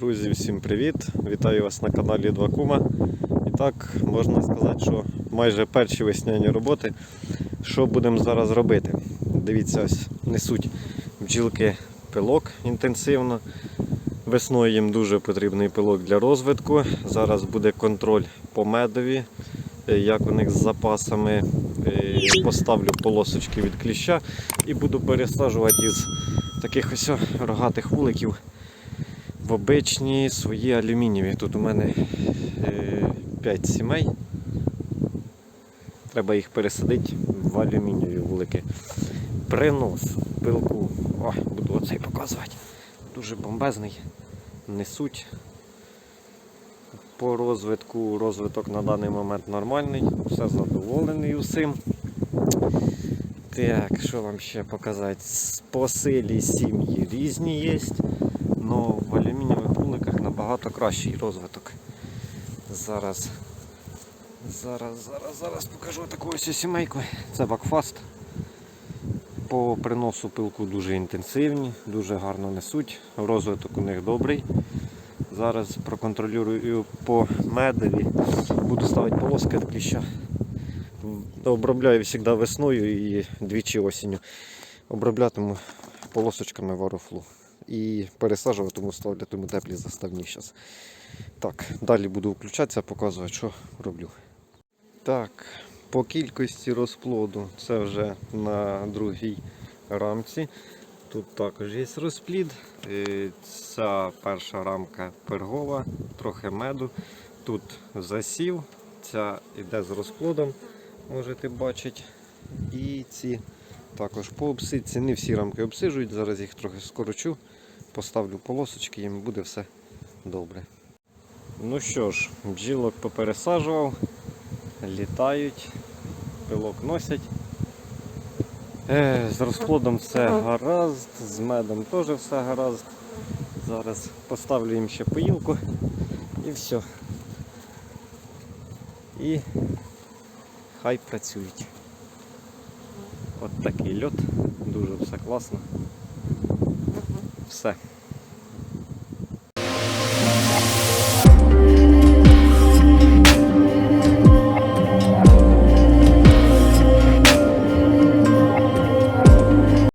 Друзі, всім привіт! Вітаю вас на каналі Два Кума. І так, можна сказати, що майже перші весняні роботи. Що будемо зараз робити? Дивіться, ось несуть бджілки пилок інтенсивно. Весною їм дуже потрібний пилок для розвитку. Зараз буде контроль по медові, е, як у них з запасами. Е, Поставлю полосочки від кліща і буду пересаджувати із таких ось рогатих вуликів в обичні свої алюмінієві. Тут у мене 5 сімей. Треба їх пересадити в алюмінієві вулики. Принос пилку. О, буду оцей показувати. Дуже бомбезний. Несуть. По розвитку розвиток на даний момент нормальний. Все задоволений усім. Так, що вам ще показати? По силі сім'ї різні є, але в алюмінієвих вуликах набагато кращий розвиток. Зараз, зараз, зараз, зараз покажу таку ось сімейку. Це бакфаст. По приносу пилку дуже інтенсивні, дуже гарно несуть. Розвиток у них добрий. Зараз проконтролюю по медові. Буду ставити полоски від кліща. Обробляю завжди весною і двічі осінню. Оброблятиму полосочками варофлу. І пересаджуватиму, ставлятиму теплі заставні зараз. Так, далі буду включатися, показувати, що роблю. Так, по кількості розплоду це вже на другій рамці. Тут також є розплід. Е, Ця перша рамка пергова, трохи меду. Тут засів, ця йде з розплодом, можете бачити. І ці також по обсидці. Не всі рамки обсиджують, зараз їх трохи скорочу, поставлю полосочки, їм буде все добре. Ну що ж, бджілок попересаджував, літають, пилок носять. Е, з розплодом все гаразд, з медом теж все гаразд. Зараз поставлю їм ще поїлку і все. І хай працюють. От такий льот, дуже все класно. Все.